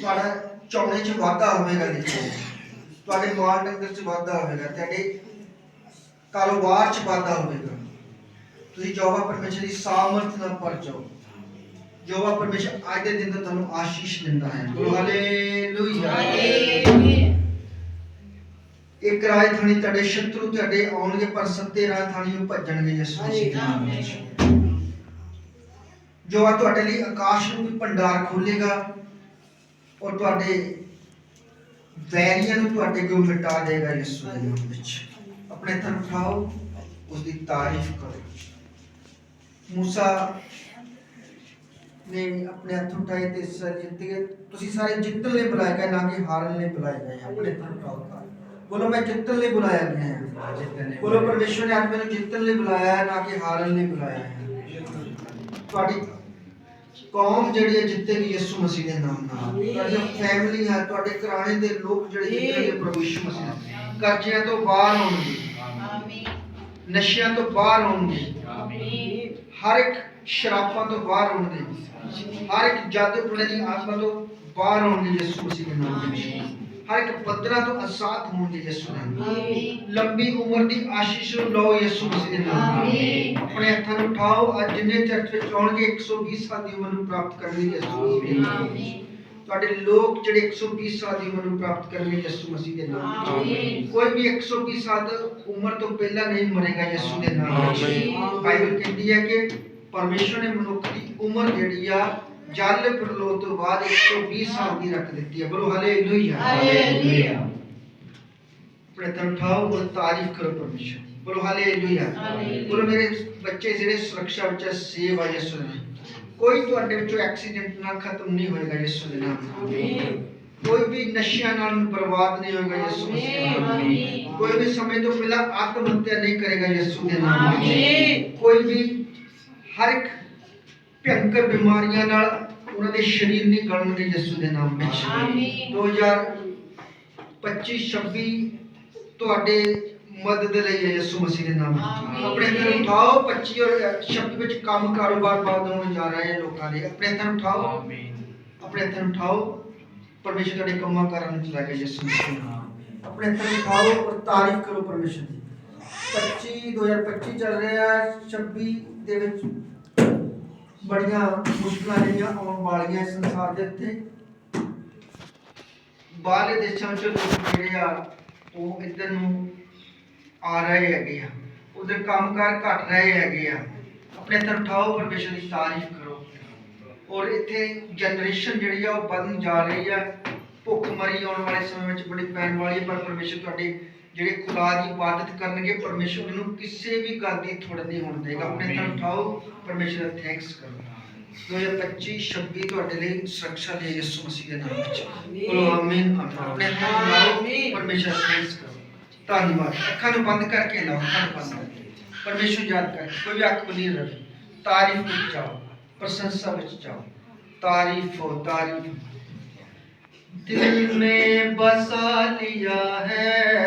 ਤੁਹਾਡਾ ਚੌੜੇ 'ਚ ਵਾਧਾ ਹੋਵੇਗਾ ਦੇਖੋ ਤੁਹਾਡੇ ਮਾਲ ਡੰਗਰ 'ਚ ਵਾਧਾ ਹੋਵੇਗਾ ਤੁਹਾਡੇ ਕਾਰੋਬਾਰ 'ਚ ਵਾਧਾ ਹੋਵੇਗਾ। ਤੁਸੀਂ ਜੋਵਾ ਪਰਮੇਸ਼ਰ ਦੀ ਸਾਮਰਥ ਨਾਲ ਭਰ ਜਾਓ। ਜੋਵਾ ਪਰਮੇਸ਼ਰ ਅੱਜ ਦੇ ਦਿਨ ਤੁਹਾਨੂੰ ਆਸ਼ੀਸ਼ ਦਿੰਦਾ ਹੈ। ਬੋਲੋ ਹਾਲੇਲੂਇਆ ਇੱਕ ਰਾਜ ਥਾਣੀ ਤੁਹਾਡੇ ਸ਼ਤਰੂ ਤੁਹਾਡੇ ਆਉਣਗੇ ਪਰ ਸੱਤੇ ਰਾਜ ਥਾਣੀ ਉਹ ਭੱਜਣਗੇ ਯਿਸੂ ਮਸੀਹ ਜੋ ਆ ਤੁਹਾਡੇ ਲਈ ਆਕਾਸ਼ ਨੂੰ ਵੀ ਭੰਡਾਰ ਖੋਲੇਗਾ ਔਰ ਤੁਹਾਡੇ ਵੈਰੀਆਂ ਨੂੰ ਤੁਹਾਡੇ ਕੋਲ ਮਿਟਾ ਦੇਗਾ ਯਿਸੂ ਦੇ ਨਾਮ ਵਿੱਚ? ਆਪਣੇ ਹੱਥ ਉਠਾਓ ਉਸ ਦੀ ਤਾਰੀਫ ਕਰੋ। ਮੂਸਾ ਨੇ ਆਪਣੇ ਹੱਥ ਉਠਾਏ ਤੇ ਸਾਰੇ ਜਿੱਤ ਗਏ। ਤੁਸੀਂ ਸਾਰੇ ਜਿੱਤਣ ਲਈ ਬੁਲਾਇਆ ਗਏ, ਨਾ ਕਿ ਹਾਰਨ ਲਈ ਬੁਲਾਏ ਗਏ। ਆਪਣੇ ਹੱਥ ਉਠਾਓ। ਬੋਲੋ, ਮੈਂ ਜਿੱਤਣ ਲਈ ਬੁਲਾਇਆ ਗਿਆ ਹਾਂ। ਬੋਲੋ, ਪਰਮੇਸ਼ਵਰ ਨੇ ਅੱਜ ਮੈਨੂੰ ਜਿੱਤਣ ਲਈ ਬੁਲਾਇਆ ਹੈ, ਨਾ ਕਿ ਹਾਰਨ ਲਈ ਬੁਲਾਇਆ ਹੈ। ਤੁਹਾਡੀ ਕੌਮ ਜਿਹੜੀ ਹੈ ਜਿੱਤੇਗੀ ਯਿਸੂ ਮਸੀਹ ਦੇ ਨਾਮ ਨਾਲ। ਤੁਹਾਡੀ ਫੈਮਿਲੀ ਹੈ ਤੁਹਾਡੇ ਘਰਾਣੇ ਦੇ ਲੋਕ ਜਿਹੜੇ ਜਿੱਤਣਗੇ ਪ੍ਰਭੂ ਯਿਸੂ ਮਸੀਹ ਨਾਲ। ਕਰਜ਼ਿਆਂ ਤੋਂ ਬਾਹਰ ਆਉਣਗੇ। ਨਸ਼ਿਆਂ ਤੋਂ ਬਾਹਰ ਆਉਣਗੇ। ਹਰ ਇੱਕ ਸ਼ਰਾਬਾਂ ਤੋਂ ਬਾਹਰ ਆਉਣਗੇ। ਹਰ ਇੱਕ ਜਾਦੂ ਟੋਣੇ ਦੀ ਆਤਮਾ ਤੋਂ ਬਾਹਰ ਆਉਣਗੇ ਯਿਸੂ ਮਸੀਹ ਦੇ ਨਾਮ ਵਿੱਚ। ਹਰ ਇੱਕ ਬੰਦਨਾ ਤੋਂ ਆਜ਼ਾਦ ਹੋਣਗੇ ਯਿਸੂ ਦੇ ਨਾਮ ਨਾਲ ਲੰਬੀ ਉਮਰ ਦੀ ਆਸ਼ੀਸ਼ ਨੂੰ ਲਓ ਯਿਸੂ ਮਸੀਹ ਦੇ ਨਾਮ ਨਾਲ ਆਪਣੇ ਹੱਥਾਂ ਨੂੰ ਉਠਾਓ ਅੱਜ ਜਿੰਨੇ ਚਰਚ ਵਿੱਚ ਆਉਣਗੇ 120 ਸਾਲ ਦੀ ਉਮਰ ਨੂੰ ਪ੍ਰਾਪਤ ਕਰਨਗੇ ਯਿਸੂ ਮਸੀਹ ਦੇ ਨਾਮ ਵਿੱਚ ਤੁਹਾਡੇ ਲੋਕ ਜਿਹੜੇ 120 ਸਾਲ ਦੀ ਉਮਰ ਨੂੰ ਪ੍ਰਾਪਤ ਕਰਨਗੇ ਯਿਸੂ ਮਸੀਹ ਦੇ ਨਾਮ ਵਿੱਚ ਕੋਈ ਵੀ 120 ਸਾਲ ਉਮਰ ਤੋਂ ਪਹਿਲਾਂ ਨਹੀਂ ਮਰੇਗਾ ਯਿਸੂ ਦੇ ਨਾਮ ਵਿੱਚ ਬਾਈਬਲ ਕਹਿੰਦੀ ਹੈ ਕਿ ਪਰਮੇਸ਼ਵਰ ਨੇ ਮਨੁੱਖ ਦੀ ਉਮਰ ਜਿਹੜੀ ਆ ਜਲ ਪ੍ਰਲੋਹ ਤੋਂ ਬਾਅਦ 120 ਸਾਲ ਦੀ ਰੱਖ ਦਿੱਤੀ ਹੈ ਬੋਲੋ ਹਾਲੇਲੂਇਆ ਆਪਣੇ ਤਨ ਉਠਾਓ ਔਰ ਤਾਰੀਫ ਕਰੋ ਪਰਮੇਸ਼ਵਰ ਦੀ ਬੋਲੋ ਹਾਲੇਲੂਇਆ ਹਾਲੇਲੂਇਆ। ਬੋਲੋ ਮੇਰੇ ਬੱਚੇ ਜਿਹੜੇ ਸੁਰੱਖਿਆ ਵਿੱਚ ਸੇਵ ਆ ਯਿਸੂ ਨੇ ਕੋਈ ਤੁਹਾਡੇ ਵਿੱਚੋਂ ਐਕਸੀਡੈਂਟ ਨਾਲ ਖਤਮ ਨਹੀਂ ਹੋਏਗਾ ਯਿਸੂ ਦੇ ਨਾਮ ਨਾਲ ਕੋਈ ਵੀ ਨਸ਼ਿਆਂ ਨਾਲ ਬਰਬਾਦ ਨਹੀਂ ਹੋਏਗਾ ਯਿਸੂ ਮਸੀਹ ਦੇ ਨਾਮ ਨਾਲ ਆਮੀਨ। ਕੋਈ ਵੀ ਸਮੇਂ ਤੋਂ ਪਹਿਲਾਂ ਆਤਮ ਹੱਤਿਆ ਨਹੀਂ ਕਰੇਗਾ ਯਿਸੂ ਦੇ ਨਾਮ ਆਮੀਨ। ਵਿੱਚ ਕੋਈ ਵੀ ਹਰ ਇੱਕ ਭਿਆਨਕ ਬਿਮਾਰੀਆਂ ਨਾਲ ਉਹਨਾਂ ਦੇ ਸਰੀਰ ਨਹੀਂ ਗਲਣਗੇ ਯਿਸੂ ਦੇ ਨਾਮ ਵਿੱਚ ਆਮੀਨ। 2025 26 ਤੁਹਾਡੇ ਮਦਦ ਲਈ ਹੈ ਯਿਸੂ ਮਸੀਹ ਦੇ ਨਾਮ ਵਿੱਚ ਆਮੀਨ। ਆਪਣੇ ਅੰਦਰ ਉਠਾਓ 25 ਔਰ 26 ਵਿੱਚ ਕੰਮ ਕਾਰੋਬਾਰ ਬੰਦ ਹੋਣ ਜਾ ਰਹੇ ਹੈ ਲੋਕਾਂ ਦੇ। ਆਪਣੇ ਅੰਦਰ ਉਠਾਓ। ਆਪਣੇ ਹੱਥਾਂ ਨੂੰ ਉਠਾਓ। ਪਰਮੇਸ਼ਰ ਤੁਹਾਡੇ ਕੰਮਾਂ ਕਾਰਾਂ ਨੂੰ ਚਲਾ ਗਿਆ ਯਿਸੂ ਮਸੀਹ ਦੇ ਨਾਮ। ਆਪਣੇ ਨੂੰ ਉਠਾਓ ਔਰ ਤਾਰੀਫ ਕਰੋ ਪਰਮੇਸ਼ਰ ਦੀ। 25 2025 ਚੱਲ ਰਿਹਾ ਹੈ। 26 ਦੇ ਵਿੱਚ ਬੜੀਆਂ ਮੁਸ਼ਕਲਾਂ ਜਿਹੜੀਆਂ ਆਉਣ ਵਾਲੀਆਂ ਇਸ ਸੰਸਾਰ ਦੇ ਉੱਤੇ। ਬਾਹਰਲੇ ਦੇਸ਼ਾਂ ਵਿੱਚ ਲੋਕ ਜਿਹੜੇ ਆ, ਉਹ ਇੱਧਰ ਨੂੰ ਆ ਰਹੇ ਹੈਗੇ ਆ। ਉਧਰ ਕੰਮਕਾਰ ਘਟ ਰਹੇ ਹੈਗੇ ਆ। ਆਪਣੇ ਤਰਫ ਉਠਾਓ ਪਰਮੇਸ਼ਰ ਦੀ ਤਾਰੀਫ ਕਰੋ। ਔਰ ਇੱਥੇ ਜਨਰੇਸ਼ਨ ਜਿਹੜੀ ਆ, ਉਹ ਵਧਣ ਜਾ ਰਹੀ ਆ। ਭੁੱਖਮਰੀ ਆਉਣ ਵਾਲੇ ਸਮੇਂ ਵਿੱਚ ਬੜੀ ਪੈਣ ਵਾਲੀ ਹੈ ਪਰ ਪਰਮੇਸ਼ਰ ਤੁਹਾਡੇ ਜਿਹੜੇ ਖੁਦਾ ਦੀ ਇਬਾਦਤ ਕਰਨਗੇ ਪਰਮੇਸ਼ਰ ਉਹਨੂੰ ਕਿਸੇ ਵੀ ਗੱਲ ਦੀ ਥੋੜ ਨਹੀਂ ਹੋਣ ਦੇਗਾ ਆਪਣੇ ਤਰਫ ਠਾਓ ਪਰਮੇਸ਼ਰ ਦਾ ਥੈਂਕਸ ਕਰੋ 2025 26 ਤੁਹਾਡੇ ਲਈ ਸੁਰੱਖਿਆ ਦੇ ਯਿਸੂ ਮਸੀਹ ਦੇ ਨਾਮ ਵਿੱਚ ਬੋਲੋ ਆਮੀਨ ਆਪਣੇ ਹੱਥ ਲਾਓ ਪਰਮੇਸ਼ਰ ਥੈਂਕਸ ਕਰੋ ਧੰਨਵਾਦ ਅੱਖਾਂ ਨੂੰ ਬੰਦ ਕਰਕੇ ਲਾਓ ਅੱਖਾਂ ਨੂੰ ਬੰਦ ਕਰਕੇ ਪਰਮੇਸ਼ਰ ਯਾਦ ਕਰ ਕੋਈ ਵੀ ਅੱਖ ਬਣੀ ਰਹੇ ਤਾਰੀਫ ਵਿੱਚ ਜਾਓ ਪ੍ਰਸ਼ੰਸਾ ਵਿੱਚ ਜਾਓ ਤਾਰੀਫ ਹੋ ਤਾਰੀਫ दिल में बसा लिया है।